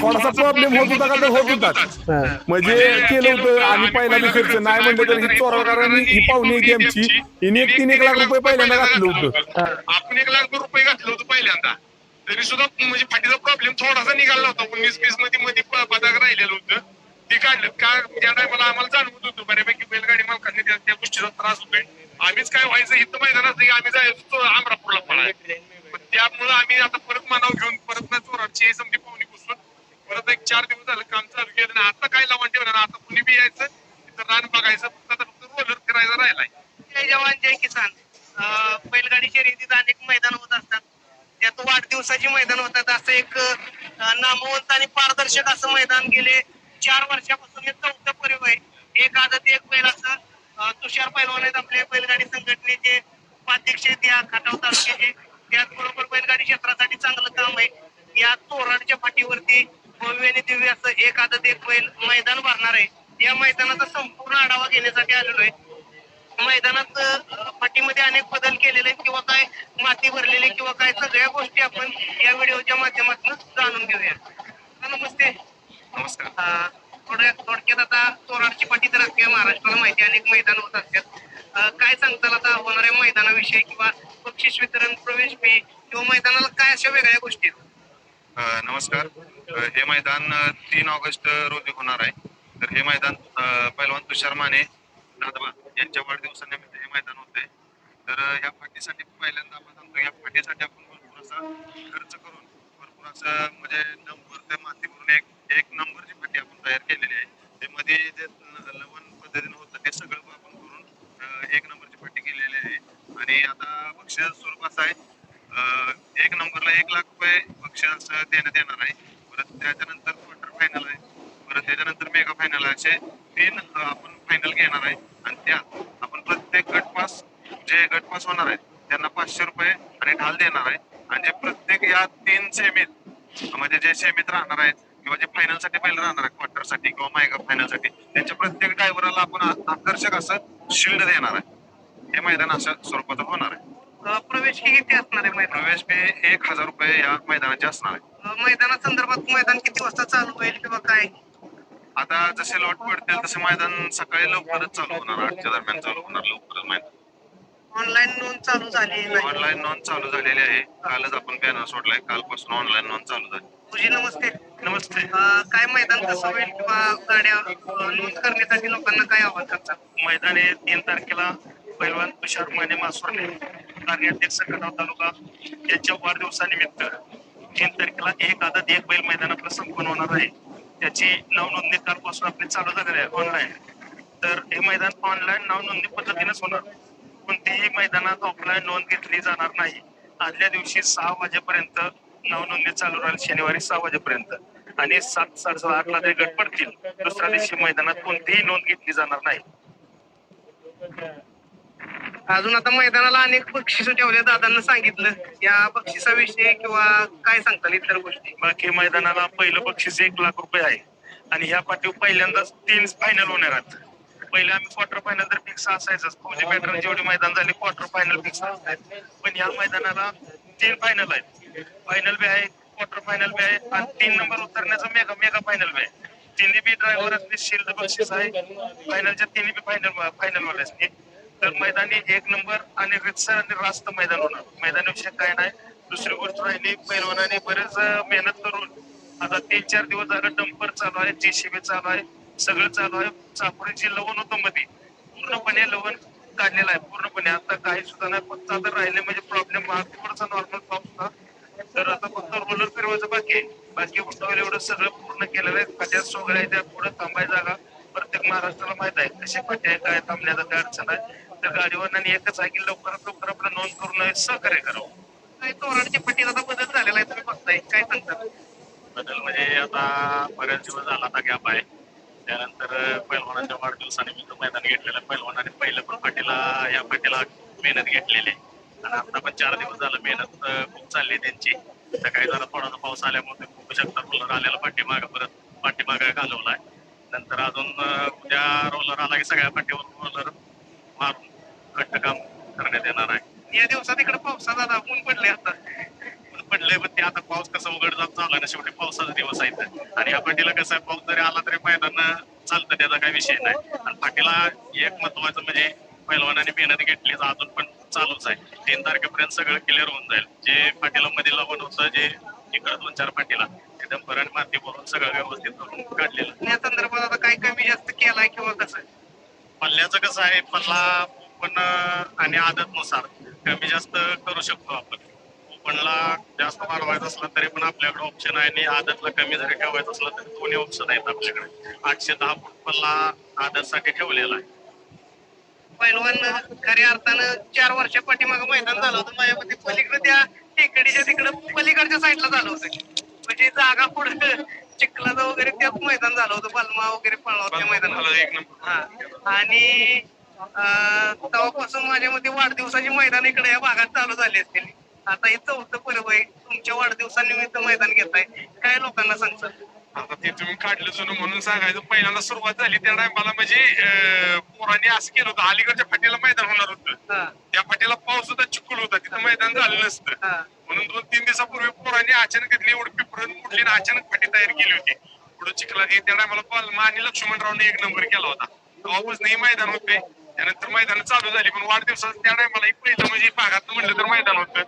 थोडासा प्रॉब्लेम होत होता का? तर होत होताच. म्हणजे केलं होतं आम्ही पहिला बी खर्च नाही म्हणलं तर ही चोरा कारण ही पाहुणी होती आमची हिने एक तीन एक लाख रुपये पहिल्यांदा घातलं होतं. आपण एक लाख रुपये घातलं होतं पहिल्यांदा. तरी सुद्धा म्हणजे फाटीचा प्रॉब्लेम थोडासा निघाला होता. उन्नीस वीसमध्ये मध्ये पदाक राहिलेलं होतं. ते काढलं. का ज्या टायमाला आम्हाला जाणवत होतं बऱ्यापैकी बैलगाडी मालकांनी त्या त्या गोष्टीचा त्रास होतोय. आम्हीच काय व्हायचं इथं मैदानात नाही आम्ही जायचो आमरापूरला पळाय त्यामुळे आम्ही आता परत मानाव घेऊन परत ना चोराची समजी पाहुणी घुसून परत एक चार दिवस झालं काम चालू केलं आणि आता काय लावून ठेवलं आता कुणी बी यायचं तिथं रान बघायचं फक्त आता फक्त रोलर फिरायचा राहिलाय. जय जवान जय किसान. अं, बैलगाडी शर्यतीत अनेक मैदान होत असतात. त्यात वाढदिवसाची मैदान होतात. असं एक अं, नामवंत आणि पारदर्शक असं मैदान गेले चार वर्षापासून हे चौथं पर्व आहे. एक आदत एक बैल असं. अं, तुषार पैलवान आहेत आपले बैलगाडी संघटनेचे उपाध्यक्ष आहेत या खटाव तालुक्याचे. त्याचबरोबर बैलगाडी क्षेत्रासाठी चांगलं काम आहे. या तोरणच्या पाठीवरती भव्य आणि दिव्य असं एक आदत एक बैल मैदान भरणार आहे. या मैदानाचा संपूर्ण आढावा घेण्यासाठी आलेलो आहे. मैदानात पाठीमध्ये अनेक बदल केलेले आहेत किंवा काय माती भरलेली किंवा काय सगळ्या गोष्टी आपण या व्हिडिओच्या माध्यमातून जाणून घेऊया. नमस्ते. नमस्कार. थोड्या थोडक्यात आता चोराडची पाठी तर अख्ख्या महाराष्ट्राला माहिती अनेक मैदान होत असतात. काय सांगताल आता होणाऱ्या मैदानाविषयी किंवा बक्षीस वितरण प्रवेश फी किंवा मैदानाला काय अशा वेगळ्या गोष्टी आहेत? नमस्कार. हे मैदान तीन ऑगस्ट रोजी होणार आहे. तर हे मैदान अ, पैलवान तुषार माने दादबा यांच्या वाढदिवसानिमित्त हे मैदान होते. तर या पाठीसाठी पहिल्यांदा आपण सांगतो या पाठीसाठी आपण भरपूर असा खर्च करून भरपूर असं म्हणजे नंबर ते माती भरून एक एक नंबरची पाठी आपण तयार केलेली आहे. ते मध्ये जे लवण पद्धतीने होतं ते सगळं आपण करून एक नंबरची पाठी केलेली आहे. आणि आता बक्षीस स्वरूप असं आहे. एक नंबरला एक लाख रुपये पक्षांचं देण्यात येणार आहे. परत त्याच्यानंतर क्वार्टर फायनल आहे. परत त्याच्यानंतर मेगा फायनल आहे. असे तीन आपण फायनल घेणार आहे. आणि त्यात आपण प्रत्येक गटपास जे गटपास होणार आहेत त्यांना पाचशे रुपये आणि ढाल देणार आहे. आणि जे प्रत्येक या तीन सेमीत म्हणजे जे सेमीत राहणार आहेत किंवा जे फायनलसाठी पहिले राहणार आहे क्वार्टरसाठी किंवा मेगा फायनलसाठी त्यांच्या प्रत्येक ड्रायव्हरला आपण आकर्षक असं शिल्ड देणार आहे. हे मैदान अशा स्वरूपाचं होणार आहे. प्रवेश फी किती असणार आहे मैदान प्रवेश फी एक हजार रुपये या मैदानाची असणार आहे. अ, मैदानासंदर्भात मैदान किती वाजता चालू होईल किंवा काय? आता जसे लॉट पडतील तसे मैदान सकाळी लवकरच चालू होणार. आठच्या दरम्यान चालू होणार लवकरच मैदान. ऑनलाईन नोंद चालू झाली नाही? ऑनलाईन नोंद चालू झालेली आहे. कालच आपण बॅनर सोडलाय. कालपासून ऑनलाईन नोंद चालू झाली. तुझी नमस्ते. नमस्ते. अ, काय मैदान कसं होईल किंवा गाड्या अ, नोंद करण्यासाठी लोकांना काय आवाहन करतात मैदान आहे तीन तारखेला पैलवान तुषार माने मासुर्ले कार्याध्यक्ष कटाव तालुका यांच्या वाढदिवसानिमित्त तीन तारखेला एक आदत एक बैल मैदान संपन्न होणार आहे. त्याची नावनोंदणी कालपासून आपली चालू झालेली आहे ऑनलाईन तर हे मैदान ऑनलाईन नावनोंदणी पद्धतीनेच होणार. कोणत्याही मैदानात ऑफलाईन नोंद घेतली जाणार नाही. आदल्या दिवशी सहा वाजेपर्यंत नावनोंदणी चालू राहील शनिवारी सहा वाजेपर्यंत. आणि सात साडेसात आठला ते गट पडतील दुसऱ्या दिवशी मैदानात कोणतीही नोंद घेतली जाणार नाही. अजून आता मैदानाला अनेक बक्षीस ठेवले दादांना सांगितलं. या बक्षिसाविषयी किंवा काय सांगताल इतर गोष्टी? बाकी मैदानाला पहिलं बक्षीस एक लाख रुपये आहे. आणि ह्या पाठीवर पहिल्यांदाच तीन फायनल होणार आहेत. पहिले आम्ही क्वार्टर फायनल तर फिक्स असायचंच. फौजी पॅटर्न जेवढे मैदान झाले क्वार्टर फायनल फिक्स असतात पण ह्या मैदानाला तीन फायनल आहेत. फायनल बी आहे क्वार्टर फायनल बी आहे आणि तीन नंबर उतरण्याचा मेगा मेगा फायनल बी आहे. तिन्ही बी ड्रायव्हर असले शिल्ड बक्षीस आहे. फायनलच्या तिन्ही बी फायनल फायनल वाले असते तर मैदानी एक नंबर आणि रितसर आणि रास्त मैदान होणार. मैदानाविषयी काय नाही दुसरी गोष्ट राहिली पैलवानाने बरेच मेहनत करून आता तीन चार दिवस झालं डंपर चालू आहे जेसीबी चालू आहे सगळं चालू आहे. चापोरी जे लवण होतं मध्ये पूर्णपणे लवण काढलेलं आहे. पूर्णपणे आता काही सुद्धा नाही फक्त आता राहिले म्हणजे प्रॉब्लेम हा नॉर्मल पाऊस होता. तर आता फक्त रोलर फिरवायचं बाकी आहे. बाकी उठावेल एवढं सगळं पूर्ण केलेलं आहे. फाट्या सोगळ्या आहे त्या पुढे थांबाय जागा प्रत्येक महाराष्ट्राला माहीत आहे. कशी फट्या आहे काय थांबण्याचा काय अडचण आहे. तर गाडीवर एकच आहे की लवकरात लवकर आपलं नोंद करून सहकार्य करावं. काय तोराडच्या पट्टीत आता बदल झालेला आहे तुम्ही बघताय. काय सांगतात बदल म्हणजे आता बऱ्याच दिवस झाला आता गॅप आहे. त्यानंतर पैलवानाच्या वाढदिवसानिमित्त मैदान घेतलेलं. आहे. पैलवानाने पहिलं पण पाटीला या पाटीला मेहनत घेतलेली आहे. आणि आता पण चार दिवस झालं मेहनत खूप चालली आहे त्यांची. सकाळी जरा थोडासा पाऊस आल्यामुळे ते बघू शकता रोलर आलेला पाठीमाग परत पाठीमाग घालवलाय. नंतर अजून उद्या रोलर आला की सगळ्या पाठीवर रोलर मारून घट्ट काम करण्यात येणार आहे. या दिवसात इकडे पावसाचा आता ऊन पडले आता. पण पडलंय पण ते आता पाऊस कसा उघडझाप झाला ना शेवटी पावसाचा दिवस आहे. आणि या पाठीला कसं आहे पाऊस जरी आला तरी मैदान चालतं त्याचा काही विषय नाही. आणि पाठीला एक महत्वाचं म्हणजे पैलवानाने मेहनत घेतली तर अजून पण चालूच आहे. तीन तारखेपर्यंत सगळं क्लिअर होऊन जाईल. जे पाठीला मध्ये लावून होतं जे इकडं दोन चार पाठीला एकदम भरण माती भरून सगळं व्यवस्थित करून काढलेलं. या संदर्भात आता काही कमी जास्त केलाय किंवा कसं? पल्ल्याचं कसं आहे पल्ला ओपन आणि आदतनुसार. कमी जास्त करू शकतो आपण. ओपनला जास्त वाढवायचं असलं तरी पण आपल्याकडे ऑप्शन आहे आणि आदतला कमी जरी ठेवायचं असलं तरी दोन्ही ऑप्शन आहेत आपल्याकडे. आठशे दहा फूट पल्ला आदतसाठी ठेवलेला आहे. पैलवान खऱ्या अर्थानं चार वर्षा पाठीमागं मैदान झालं होतं. माझ्या मते पलीकडे त्या टेकडीच्या तिकडं पलीकडच्या साईडला झालं होतं. म्हणजे जागा पुढे चिखलाचं वगैरे त्यात मैदान झालं होतं. बलमा वगैरे पळला एक नंबर. हा. आणि तेव्हापासून माझ्या मते वाढदिवसाची मैदान इकडे या भागात चालू झाली असतील आता हे चौथं पर्व आहे. तुमच्या वाढदिवसानिमित्त मैदान घेताय. काय लोकांना सांगतात आता ते तुम्ही काढलं जुनं म्हणून सांगायचं. पहिल्यांदा सुरुवात झाली त्या टायमाला म्हणजे पोरांनी असं केलं होतं. अलीकडच्या फाटीला मैदान होणार होतं. त्या फाटीला पाऊस होता चिखल होता. तिथं मैदान झालं नसतं. म्हणून दोन तीन दिवसापूर्वी पोरांनी अचानक घेतली. एवढी पिपरण मुडली आणि अचानक फाटी तयार केली होती. पुढे चिखला त्या टायमाला पालमा आणि लक्ष्मणरावने एक नंबर केला होता. तेव्हापासून हे मैदान होते त्यानंतर मैदान चालू झाली पण वाढदिवसाचं त्या टायमाला एक पहिलं म्हणजे भागात म्हणलं तर मैदान होतं.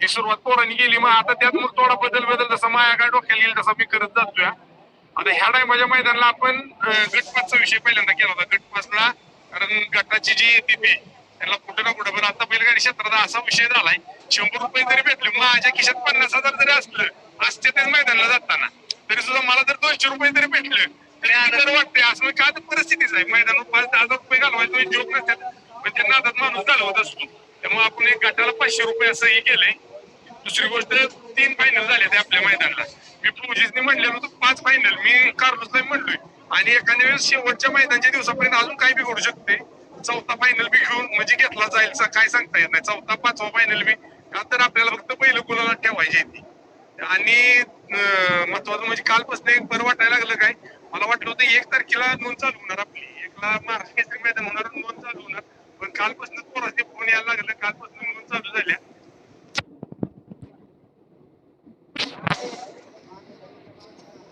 ती सुरुवात पोरांनी केली मग आता त्यात मग थोडा बदल बदल जसा माया काय डोक्याला येईल तसा मी करत जातोय. आता ह्या टायमाच्या मैदानाला आपण गटपासचा विषय पहिल्यांदा केला होता. गटपासला कारण गटाची जी तिथे ती त्याला कुठं ना कुठं पण आता बैलगाडी क्षेत्रात असा विषय झालाय शंभर रुपये जरी भेटले माझ्या खिशात पन्नास हजार जरी असलं असते ते मैदानाला जाताना. तरी सुद्धा मला जर दोनशे रुपये जरी भेटले तरी आनंद वाटते असं काय तर परिस्थितीच आहे. मैदान पाच दहा हजार जॉब नसतात पण त्यांना आता माणूस घालवत असतो. त्यामुळे आपण एक गटाला पाचशे रुपये असं हे केलंय. दुसरी गोष्ट तीन फायनल झाले ते आपल्या मैदानाला. मी पूजिसने म्हणलेलं होतं पाच फायनल मी कार्लोसला म्हणलोय. आणि एखाद्या वेळेस शेवटच्या मैदानच्या दिवसापर्यंत अजून काय बिघडू शकते? चौथा फायनल बी घेऊन म्हणजे घेतला जाईल काय सांगता येत नाही. चौथा पाचवा फायनल बी. का तर आपल्याला फक्त पहिलं कुणाला ठेवायची ती. आणि महत्वाचं म्हणजे कालपासून एक बरं वाटायला लागलं काय? मला वाटलं होतं एक तारखेला नोंद चालू होणार आपली. महाराष्ट्र केसरी मैदान होणार नोंद चालू होणार. पण कालपासून पोराचे फोन यायला लागलं कालपासून नोंद चालू झाल्या.